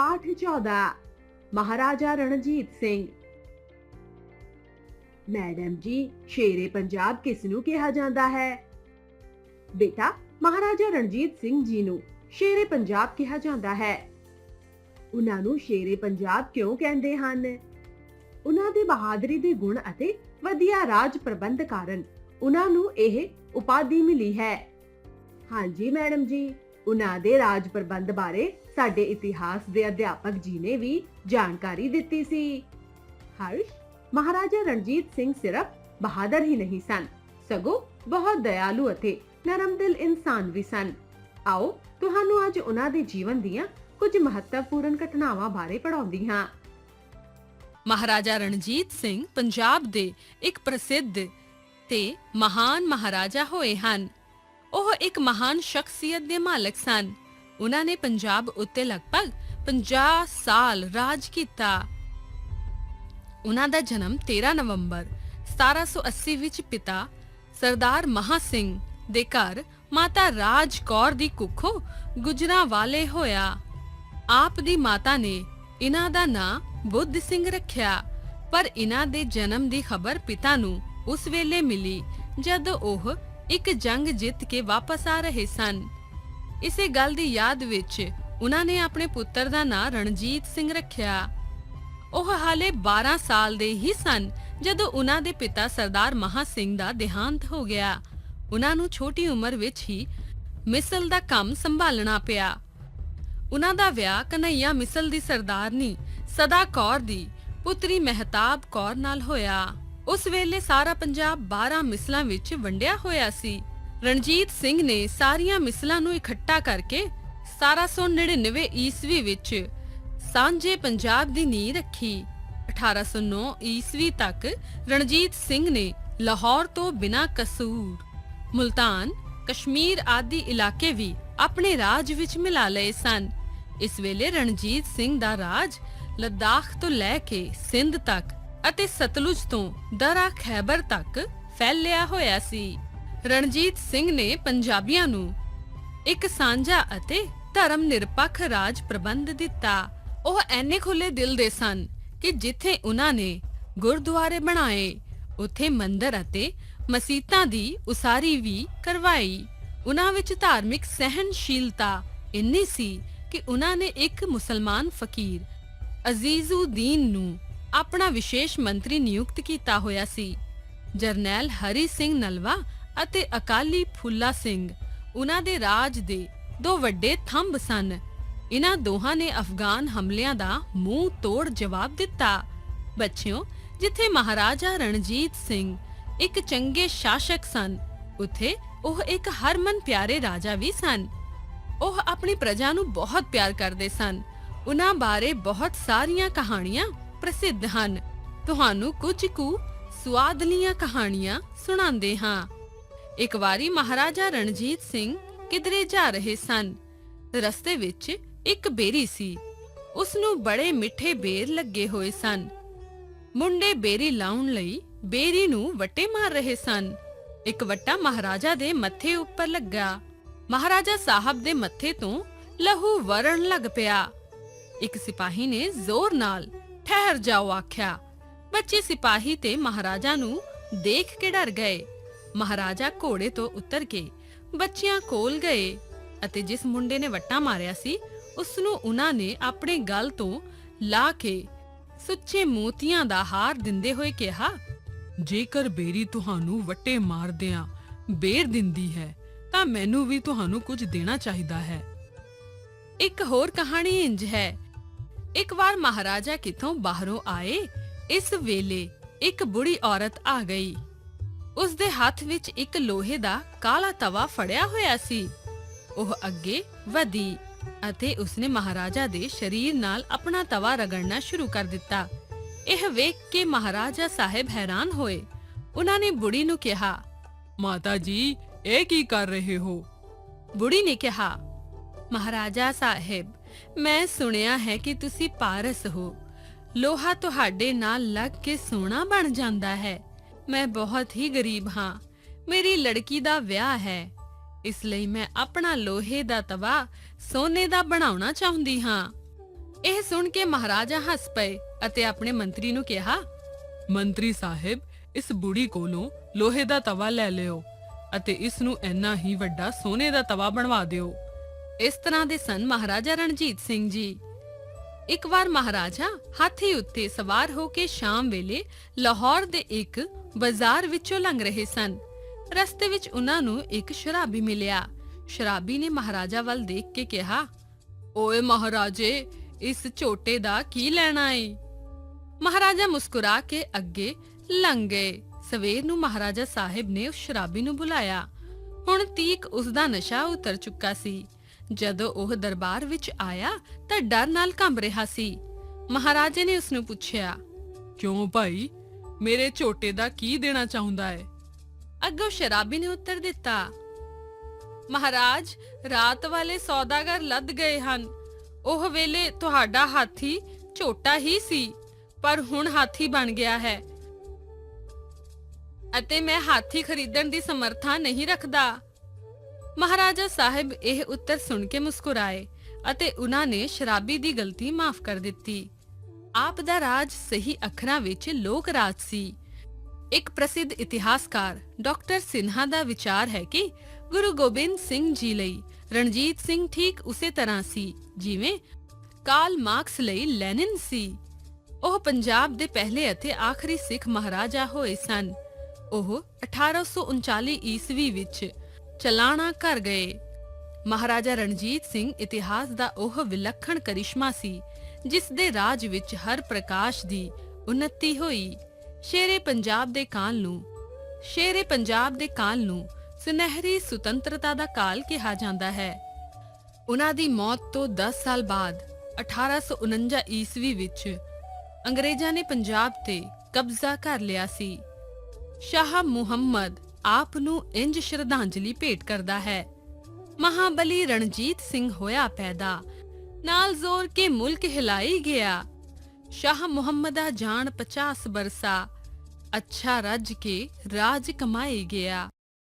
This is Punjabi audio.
ਪਾਠ 14 ਮਹਾਰਾਜਾ ਰਣਜੀਤ ਸਿੰਘ ਮੈਡਮ ਜੀ ਸ਼ੇਰੇ ਪੰਜਾਬ ਕਿਸ ਨੂੰ ਕਿਹਾ ਜਾਂਦਾ ਹੈ ਬੇਟਾ ਮਹਾਰਾਜਾ ਰਣਜੀਤ ਸਿੰਘ ਜੀ ਨੂੰ ਸ਼ੇਰੇ ਪੰਜਾਬ ਕਿਹਾ ਜਾਂਦਾ ਹੈ ਉਹਨਾਂ ਨੂੰ ਸ਼ੇਰੇ ਪੰਜਾਬ ਕਿਉਂ ਕਹਿੰਦੇ ਹਨ ਉਹਨਾਂ ਦੀ ਬਹਾਦਰੀ ਦੇ ਗੁਣ ਅਤੇ ਵਧੀਆ ਰਾਜ ਪ੍ਰਬੰਧ ਕਾਰਨ ਉਹਨਾਂ ਨੂੰ ਇਹ ਉਪਾਧੀ ਮਿਲੀ ਹੈ ਹਾਂਜੀ ਮੈਡਮ ਜੀ ਉਹਨਾਂ ਦੇ ਰਾਜ ਪ੍ਰਬੰਧ ਬਾਰੇ ਸਾਡੇ ਇਤਿਹਾਸ ਦੇ ਅਧਿਆਪਕ ਜੀ ਨੇ ਵੀ ਜਾਣਕਾਰੀ ਦਿੱਤੀ ਸੀ। ਹਰਸ਼, ਮਹਾਰਾਜਾ ਰਣਜੀਤ ਸਿੰਘ ਸਿਰਫ ਬਹਾਦਰ ਹੀ ਨਹੀਂ ਸਨ। ਸਗੋਂ ਬਹੁਤ ਦਇਆਲੂ ਅਤੇ ਨਰਮਦਿਲ ਇਨਸਾਨ ਵੀ ਸਨ। ਆਓ, ਤੁਹਾਨੂੰ ਅੱਜ ਉਹਨਾਂ ਦੇ ਜੀਵਨ ਦੀਆਂ ਕੁਝ ਮਹੱਤਵਪੂਰਨ ਘਟਨਾਵਾਂ ਬਾਰੇ ਪੜਾਉਂਦੀ ਹਾਂ। ਮਹਾਰਾਜਾ ਰਣਜੀਤ ਸਿੰਘ ਪੰਜਾਬ ਦੇ ਇੱਕ ਪ੍ਰਸਿੱਧ ਤੇ ਮਹਾਨ ਮਹਾਰਾਜਾ ਹੋਏ ਹਨ। ਉਹ ਇੱਕ ਮਹਾਨ ਸ਼ਖਸੀਅਤ ਦੇ ਮਾਲਕ ਸਨ। ਉਹਨਾਂ ਨੇ ਪੰਜਾਬ ਉੱਤੇ ਲਗਭਗ 50 ਸਾਲ ਰਾਜ ਕੀਤਾ। ਉਹਨਾਂ ਦਾ ਜਨਮ 13 ਨਵੰਬਰ 1780 ਵਿੱਚ ਪਿਤਾ ਸਰਦਾਰ ਮਹਾ ਸਿੰਘ ਦੇ ਘਰ ਮਾਤਾ ਰਾਜ ਕੌਰ ਦੀ ਕੁੱਖੋਂ ਗੁਜਰਾਂ ਵਾਲੇ ਹੋਇਆ। ਆਪ ਦੀ ਮਾਤਾ ਨੇ ਇਹਨਾਂ ਦਾ ਨਾਂ ਬੁੱਧ ਸਿੰਘ ਰੱਖਿਆ, ਪਰ ਇਹਨਾਂ ਦੇ ਜਨਮ ਦੀ ਖਬਰ ਪਿਤਾ ਨੂੰ ਉਸ ਵੇਲੇ ਮਿਲੀ, ਜਦ ਉਹ ਇੱਕ ਜੰਗ ਜਿੱਤ ਕੇ ਵਾਪਸ ਆ ਰਹੇ ਸਨ। ਇਸੇ ਗੱਲ ਦੀ ਯਾਦ ਵਿੱਚ ਉਹਨਾਂ ਨੇ ਆਪਣੇ ਪੁੱਤਰ ਦਾ ਨਾਂ ਰਣਜੀਤ ਸਿੰਘ ਰੱਖਿਆ। ਉਹ ਹਾਲੇ 12 ਸਾਲ ਦੇ ਹੀ ਸਨ ਜਦੋਂ ਉਹਨਾਂ ਦੇ ਪਿਤਾ ਸਰਦਾਰ ਮਹਾ ਸਿੰਘ ਦਾ ਦੇਹਾਂਤ ਹੋ ਗਿਆ। ਉਹਨਾਂ ਨੂੰ ਛੋਟੀ ਉਮਰ ਵਿੱਚ ਹੀ ਮਿਸਲ ਦਾ ਕੰਮ ਸੰਭਾਲਣਾ ਪਿਆ। ਉਹਨਾਂ ਦਾ ਵਿਆਹ ਕਨਈਆ ਮਿਸਲ ਦੀ ਸਰਦਾਰਨੀ ਸਦਾ ਕੌਰ ਦੀ ਪੁੱਤਰੀ ਮਹਿਤਾਬ ਕੌਰ ਨਾਲ ਹੋਇਆ। ਉਸ ਵੇਲੇ ਸਾਰਾ ਪੰਜਾਬ 12 ਮਿਸਲਾਂ ਵਿੱਚ ਵੰਡਿਆ ਹੋਇਆ ਸੀ। ਰਣਜੀਤ ਸਿੰਘ ਨੇ ਸਾਰੀਆਂ ਮਿਸਲਾਂ ਨੂੰ ਇਕੱਠਾ ਕਰਕੇ 1799 ਈਸਵੀ ਵਿੱਚ ਸਾਂਝੇ ਪੰਜਾਬ ਦੀ ਨੀਂਹ ਰੱਖੀ। 1809 ਈਸਵੀ ਤੱਕ ਰਣਜੀਤ ਸਿੰਘ ਨੇ ਲਾਹੌਰ ਤੋਂ ਬਿਨਾਂ ਕਸੂਰ, ਮੁਲਤਾਨ, ਕਸ਼ਮੀਰ ਆਦਿ ਇਲਾਕੇ ਵੀ ਆਪਣੇ ਰਾਜ ਵਿੱਚ ਮਿਲਾ ਲਏ ਸਨ। ਇਸ ਵੇਲੇ ਰਣਜੀਤ ਸਿੰਘ ਦਾ ਰਾਜ ਲਦਾਖ ਤੋਂ ਲੈ ਕੇ ਸਿੰਧ ਤੱਕ ਅਤੇ ਸਤਲੁਜ ਤੋਂ ਦਰਾ ਖੈਬਰ ਤੱਕ ਫੈਲਿਆ ਹੋਇਆ ਸੀ। ਰਣਜੀਤ ਸਿੰਘ ਨੇ ਪੰਜਾਬੀਆਂ ਨੂੰ ਇੱਕ ਸਾਂਝਾ ਅਤੇ ਧਰਮ ਨਿਰਪੱਖ ਰਾਜ ਪ੍ਰਬੰਧ ਦਿੱਤਾ। ਉਹ ਐਨੇ ਖੁੱਲੇ ਦਿਲ ਦੇ ਸਨ ਕਿ ਜਿੱਥੇ ਉਹਨਾਂ ਨੇ ਗੁਰਦੁਆਰੇ ਬਣਾਏ, ਉੱਥੇ ਮੰਦਰ ਅਤੇ ਮਸੀਤਾਂ ਦੀ ਉਸਾਰੀ ਵੀ ਕਰਵਾਈ। ਉਹਨਾਂ ਵਿੱਚ ਧਾਰਮਿਕ ਸਹਿਨਸ਼ੀਲਤਾ ਇੰਨੀ ਸੀ ਕਿ ਉਹਨਾਂ ਨੇ ਇੱਕ ਮੁਸਲਮਾਨ ਫਕੀਰ ਅਜ਼ੀਜ਼ੁਦੀਨ ਨੂੰ ਆਪਣਾ ਵਿਸ਼ੇਸ਼ ਮੰਤਰੀ ਨਿਯੁਕਤ ਕੀਤਾ ਹੋਇਆ ਸੀ। ਜਰਨੈਲ ਹਰੀ ਸਿੰਘ ਨਲਵਾ ਅਤੇ ਅਕਾਲੀ ਫੁੱਲਾ ਸਿੰਘ, ਉਹਨਾਂ ਦੇ ਰਾਜ ਦੇ ਦੋ ਵੱਡੇ ਥੰਬ ਸਨ। ਇਹਨਾਂ ਦੋਹਾਂ ਨੇ ਅਫਗਾਨ ਹਮਲਿਆਂ ਦਾ ਮੂੰਹ ਤੋੜ ਜਵਾਬ ਦਿੱਤਾ। ਬੱਚਿਓ, ਜਿੱਥੇ ਮਹਾਰਾਜਾ ਰਣਜੀਤ ਸਿੰਘ ਇੱਕ ਚੰਗੇ ਸ਼ਾਸਕ ਸਨ, ਉਥੇ ਉਹ ਇੱਕ ਹਰਮਨ ਪਿਆਰੇ ਰਾਜਾ ਵੀ ਸਨ। ਉਹ ਆਪਣੀ ਪ੍ਰਜਾ ਨੂੰ ਬਹੁਤ ਪਿਆਰ ਕਰਦੇ ਸਨ। ਉਹਨਾਂ ਬਾਰੇ ਬਹੁਤ ਸਾਰੀਆਂ ਕਹਾਣੀਆਂ ਪ੍ਰਸਿੱਧ ਹਨ। ਤੁਹਾਨੂੰ ਕੁਝ ਕੁ ਸਵਾਦਲੀਆਂ ਕਹਾਣੀਆਂ ਸੁਣਾਉਂਦੇ ਹਾਂ। ਇੱਕ ਵਾਰੀ ਮਹਾਰਾਜਾ ਰਣਜੀਤ ਸਿੰਘ ਕਿਧਰੇ ਜਾ ਰਹੇ ਸਨ। ਰਸਤੇ ਵਿੱਚ ਇੱਕ ਬੇਰੀ ਸੀ। ਉਸ ਨੂੰ ਬੜੇ ਮਿੱਠੇ ਬੇਰ ਲੱਗੇ ਹੋਏ ਸਨ। ਮੁੰਡੇ ਬੇਰੀ ਲਾਉਣ ਲਈ ਬੇਰੀ ਨੂੰ ਵੱਟੇ ਮਾਰ ਰਹੇ ਸਨ। ਇੱਕ ਵੱਟਾ ਮਹਾਰਾਜਾ ਦੇ ਮੱਥੇ ਉੱਪਰ ਲੱਗਾ। ਮਹਾਰਾਜਾ ਸਾਹਿਬ ਦੇ ਮੱਥੇ ਤੋਂ ਲਹੂ ਵਰਣ ਲੱਗ ਪਿਆ। ਇੱਕ ਸਿਪਾਹੀ ਨੇ ਜ਼ੋਰ ਨਾਲ ਠਹਿਰ ਜਾਓ, ਆਖਿਆ। ਬੱਚੇ ਸਿਪਾਹੀ ਤੇ ਮਹਾਰਾਜਾ ਨੂੰ ਦੇਖ ਕੇ ਡਰ ਗਏ। ਮਹਾਰਾਜਾ ਘੋੜੇ ਤੋਂ ਉਤਰ ਕੇ ਬੱਚਿਆਂ ਕੋਲ ਗਏ ਅਤੇ ਜਿਸ ਮੁੰਡੇ ਨੇ ਵੱਟਾ ਮਾਰਿਆ ਸੀ ਉਸ ਨੂੰ ਉਹਨਾਂ ਨੇ ਆਪਣੇ ਗਲ ਤੋਂ ਲਾ ਕੇ ਸੁੱਚੇ ਮੋਤੀਆਂ ਦਾ ਹਾਰ ਦਿੰਦੇ ਹੋਏ ਕਿਹਾ, ਜੇਕਰ ਬੇਰੀ ਤੁਹਾਨੂੰ ਵੱਟੇ ਮਾਰਦਿਆਂ ਬੇਰ ਦਿੰਦੀ ਹੈ, ਤਾਂ ਮੈਨੂੰ ਵੀ ਤੁਹਾਨੂੰ ਕੁਝ ਦੇਣਾ ਚਾਹੀਦਾ ਹੈ। ਇੱਕ ਹੋਰ ਕਹਾਣੀ ਇੰਜ ਹੈ। ਇੱਕ ਵਾਰ ਮਹਾਰਾਜਾ ਕਿਥੋਂ ਬਾਹਰੋਂ ਆਏ, ਇਸ ਵੇਲੇ ਇੱਕ ਬੁੜੀ ਔਰਤ ਆ ਗਈ। ਉਸ ਦੇ ਹੱਥ ਵਿੱਚ ਇੱਕ ਲੋਹੇ ਦਾ ਕਾਲਾ ਤਵਾ ਫੜਿਆ ਹੋਇਆ ਸੀ। ਉਹ ਅੱਗੇ ਵਧੀ ਅਤੇ ਉਸਨੇ ਮਹਾਰਾਜਾ ਦੇ ਸਰੀਰ ਨਾਲ ਆਪਣਾ ਤਵਾ ਰਗੜਨਾ ਸ਼ੁਰੂ ਕਰ ਦਿੱਤਾ। ਇਹ ਵੇਖ ਕੇ ਮਹਾਰਾਜਾ ਸਾਹਿਬ ਹੈਰਾਨ ਹੋਏ। ਉਹਨਾਂ ਨੇ ਬੁੜੀ ਨੂੰ ਕਿਹਾ, ਮਾਤਾ ਜੀ, ਇਹ ਕੀ ਕਰ ਰਹੇ ਹੋ? ਬੁੜੀ ਨੇ ਕਿਹਾ, ਮਹਾਰਾਜਾ ਸਾਹਿਬ ਮੈਂ ਸੁਣਿਆ ਹੈ ਕਿ ਤੁਸੀਂ ਪਾਰਸ ਹੋ। ਲੋਹਾ ਤੁਹਾਡੇ ਨਾਲ ਲੱਗ ਕੇ ਸੋਨਾ ਬਣ ਜਾਂਦਾ ਹੈ। ਮੈਂ ਬਹੁਤ ਹੀ ਗਰੀਬ ਹਾਂ। ਮੇਰੀ ਲੜਕੀ ਦਾ ਵਿਆਹ ਹੈ। ਇਸ ਲਈ ਮੈਂ ਆਪਣਾ ਲੋਹੇ ਦਾ ਤਵਾ ਸੋਨੇ ਦਾ ਬਣਾਉਣਾ ਚਾਹੁੰਦੀ ਹਾਂ। ਇਹ ਸੁਣ ਕੇ ਮਹਾਰਾਜਾ ਹੱਸ ਪਏ ਅਤੇ ਆਪਣੇ ਮੰਤਰੀ ਨੂੰ ਕਿਹਾ, ਮੰਤਰੀ ਸਾਹਿਬ, ਇਸ ਬੁੜੀ ਕੋਲੋਂ ਲੋਹੇ ਦਾ ਤਵਾ ਲੈ ਲਿਓ ਅਤੇ ਇਸ ਨੂੰ ਇੰਨਾ ਹੀ ਵੱਡਾ ਸੋਨੇ ਦਾ ਤਵਾ ਬਣਵਾ ਦਿਓ। ਇਸ ਤਰ੍ਹਾਂ ਦੇ ਸਨ ਮਹਾਰਾਜਾ ਰਣਜੀਤ ਸਿੰਘ ਜੀ। ਇੱਕ ਵਾਰ ਮਹਾਰਾਜਾ ਹਾਥੀ ਉੱਤੇ ਸਵਾਰ ਹੋ ਕੇ ਸ਼ਾਮ ਵੇਲੇ ਲਾਹੌਰ ਦੇ ਇੱਕ ਬਾਜ਼ਾਰ ਵਿੱਚੋਂ ਲੰਘ ਰਹੇ ਸਨ। ਰਸਤੇ ਵਿੱਚ ਉਹਨਾਂ ਨੂੰ ਇੱਕ ਸ਼ਰਾਬੀ ਮਿਲਿਆ। ਸ਼ਰਾਬੀ ਨੇ ਮਹਾਰਾਜਾ ਵੱਲ ਦੇਖ ਕੇ ਕਿਹਾ, ਓਏ ਮਹਾਰਾਜੇ, ਇਸ ਝੋਟੇ ਦਾ ਕੀ ਲੈਣਾ ਏ ਮਹਾਰਾਜਾ ਮੁਸਕਰਾ ਕੇ ਅੱਗੇ ਲੰਘ ਗਏ। ਸਵੇਰ ਨੂੰ ਮਹਾਰਾਜਾ ਸਾਹਿਬ ਨੇ ਉਸ ਸ਼ਰਾਬੀ ਨੂੰ ਬੁਲਾਇਆ। ਹੁਣ ਤੀਕ ਉਸ ਦਾ ਨਸ਼ਾ ਉਤਰ ਚੁੱਕਾ ਸੀ। ਜਦੋਂ ਉਹ ਦਰਬਾਰ ਵਿੱਚ ਆਇਆ ਤਾਂ ਡਰ ਨਾਲ ਕੰਬ ਰਿਹਾ ਸੀ। ਮਹਾਰਾਜੇ ਨੇ ਉਸ ਨੂੰ ਪੁੱਛਿਆ, ਕਿਉਂ ਭਾਈ? ਮੇਰੇ ਝੋਟੇ ਦਾ ਕੀ ਦੇਣਾ ਚਾਹੁੰਦਾ ਹੈ ਅੱਗੋਂ ਸ਼ਰਾਬੀ ਨੇ ਉੱਤਰ ਦਿੱਤਾ, ਮਹਾਰਾਜ, ਰਾਤ ਵਾਲੇ ਸੌਦਾਗਰ ਲੱਦ ਗਏ ਹਨ। ਉਹ ਵੇਲੇ ਤੁਹਾਡਾ ਹਾਥੀ ਝੋਟਾ ਹੀ ਸੀ, ਪਰ ਹੁਣ ਹਾਥੀ ਬਣ ਗਿਆ ਹੈ। ਅਤੇ ਮੈਂ ਹਾਥੀ ਖਰੀਦਣ ਦੀ ਸਮਰੱਥਾ ਨਹੀਂ ਰੱਖਦਾ। ਮਹਾਰਾਜਾ ਸਾਹਿਬ ਇਹ ਉੱਤਰ ਸੁਣ ਕੇ ਮੁਸਕੁਰਾਏ ਅਤੇ ਉਹਨਾਂ ਨੇ ਸ਼ਰਾਬੀ ਦੀ ਗਲਤੀ ਮਾਫ ਕਰ ਦਿੱਤੀ। ਆਪ ਦਾ ਰਾਜ ਸਹੀ ਅੱਖਰਾਂ ਵਿੱਚ ਲੋਕ ਰਾਜ ਸੀ। ਇੱਕ ਪ੍ਰਸਿੱਧ ਇਤਿਹਾਸਕਾਰ ਡਾਕਟਰ ਸਿਨਹਾ ਦਾ ਵਿਚਾਰ ਹੈ ਕਿ ਗੁਰੂ ਗੋਬਿੰਦ ਸਿੰਘ ਜੀ ਲਈ ਰਣਜੀਤ ਸਿੰਘ ਠੀਕ ਉਸੇ ਤਰ੍ਹਾਂ ਸੀ, ਜਿਵੇਂ ਕਾਲ ਮਾਰਕਸ ਲਈ ਲੈਨਿਨ ਸੀ। ਉਹ ਪੰਜਾਬ ਦੇ ਪਹਿਲੇ ਅਤੇ ਆਖਰੀ ਸਿੱਖ ਮਹਾਰਾਜਾ ਹੋਏ ਸਨ। ਉਹ 1839 ਈਸਵੀ ਵਿੱਚ ਚਲਾਣਾ ਕਰ ਗਏ। ਮਹਾਰਾਜਾ ਰਣਜੀਤ ਸਿੰਘ ਇਤਿਹਾਸ ਦਾ ਉਹ ਵਿਲੱਖਣ ਕਰਿਸ਼ਮਾ ਸੀ, ਜਿਸ ਦੇ ਰਾਜ ਵਿੱਚ ਹਰ ਪ੍ਰਕਾਸ਼ ਦੀ ਉન્નਤੀ ਹੋਈ। ਸ਼ੇਰੇ ਪੰਜਾਬ ਦੇ ਕਾਲ ਨੂੰ, ਸ਼ੇਰੇ ਪੰਜਾਬ ਦੇ ਕਾਲ ਨੂੰ ਸੁਨਹਿਰੀ ਸੁਤੰਤਰਤਾ ਦਾ ਕਾਲ ਕਿਹਾ ਜਾਂਦਾ ਹੈ। ਉਹਨਾਂ ਦੀ ਮੌਤ ਤੋਂ 10 ਸਾਲ ਬਾਅਦ 1849 ਈਸਵੀ ਵਿੱਚ ਅੰਗਰੇਜ਼ਾਂ ਨੇ ਪੰਜਾਬ ਤੇ ਕਬਜ਼ਾ ਕਰ ਲਿਆ ਸੀ। ਸ਼ਾਹ ਮੁਹੰਮਦ ਆਪ ਨੂੰ ਇੰਜ ਸ਼ਰਧਾਂਜਲੀ ਭੇਟ ਕਰਦਾ ਹੈ। ਮਹਾਬਲੀ ਰਣਜੀਤ ਸਿੰਘ ਹੋਇਆ ਪੈਦਾ। ਨਾਲ ਜ਼ੋਰ ਕੇ ਮੁਲਕ ਹਿਲਾਈ ਗਿਆ। ਸ਼ਾਹ ਮੁਹੰਮਦਾ ਜਾਨ 50 ਬਰਸਾ। ਅੱਛਾ ਰੱਜ ਕੇ ਰਾਜ ਕਮਾਈ ਗਿਆ।